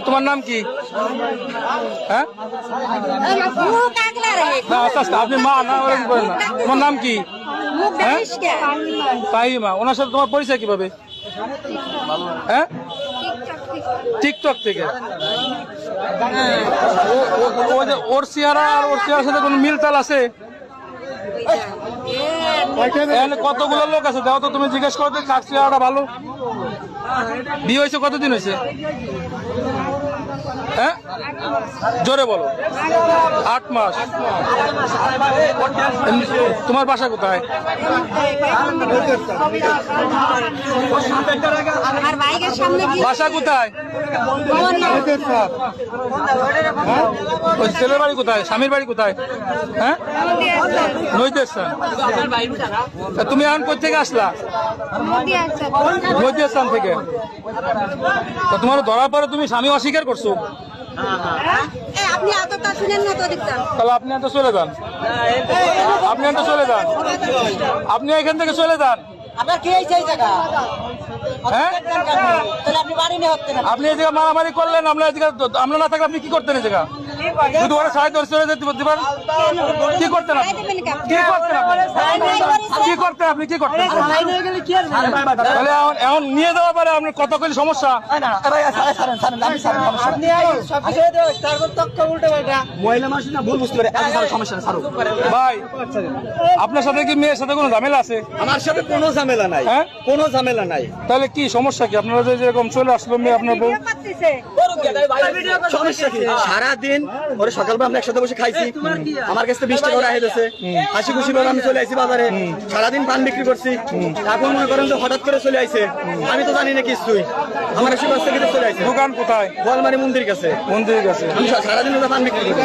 তোমার নাম কি? হ্যাঁ? আস্তে আস্তে আপনি মা না না। তোমার নাম কি? হ্যাঁ? ওনার সাথে তোমার পরিচয় কীভাবে? হ্যাঁ? টিকটক থেকে। ও- ও- ও যে ওর চেহারা আর ওর চেহারার সাথে কোনো মিলতাল আছে? এখানে কতগুলো লোক আছে? দাও তো তুমি জিজ্ঞেস করো কার চেহারাটা ভালো। বিয়ে হয়েছে কতদিন হয়েছে? হ্যাঁ? জোরে বলো। আট মাস। তোমার বাসা কোথায়? বাসা কোথায়? ওই ছেলের বাড়ি কোথায়? স্বামীর বাড়ি কোথায়? হ্যাঁ? নৈতের তুমি এখন কোথা থেকে আসলা নৈতের থেকে। তা তোমার ধরার পরে তুমি স্বামী অস্বীকার করছ? আপনি এতটা শুনেন না তো দেখতাম তাহলে আপনি এত চলে যান। আপনি এত চলে যান। আপনি এখান থেকে চলে যান। আপনার কি এই সেই জায়গা? হ্যাঁ? তাহলে আপনি এই জায়গায় মারামারি করলেন আমরা এই আমরা না থাকলে আপনি কি করতেন এই জায়গা? ওরা চলে যেতে দিবেন কি করতেন আপনি? কি করতেন আপনি? কি করতেন আপনি? কি করতেন? তাহলে এখন এখন নিয়ে যাওয়া পারে আপনার কত সমস্যা? আপনি সব কিছু তারপর তক্ক উল্টে পাল্টা। মহিলা মানুষ না ভুল বুঝতে পারে এত সমস্যা না সারো ভাই আপনার সাথে কি মেয়ের সাথে কোনো ঝামেলা আছে? আমার সাথে কোনো ঝামেলা নাই হ্যাঁ? কোনো ঝামেলা নাই। তাহলে কি সমস্যা কি? আপনারা যে যেরকম চলে আসলো মেয়ে আপনার বউ? সমস্যা কি? সারাদিন ওরে সকালবেলা আমরা একসাথে বসে খাইছি। আমার কাছে বিশ টাকা দিয়েছে হাসি খুশি ভাবে আমি চলে আইছি বাজারে। সারাদিন পান বিক্রি করছি। এখন মনে করেন যে হঠাৎ করে চলে আইছে। আমি তো জানি না কিছুই আমার এসে বাস থেকে চলে আইছে। দোকান কোথায়? গোয়ালমারি মন্দির কাছে মন্দির কাছে আমি সারাদিন ওরা পান বিক্রি করি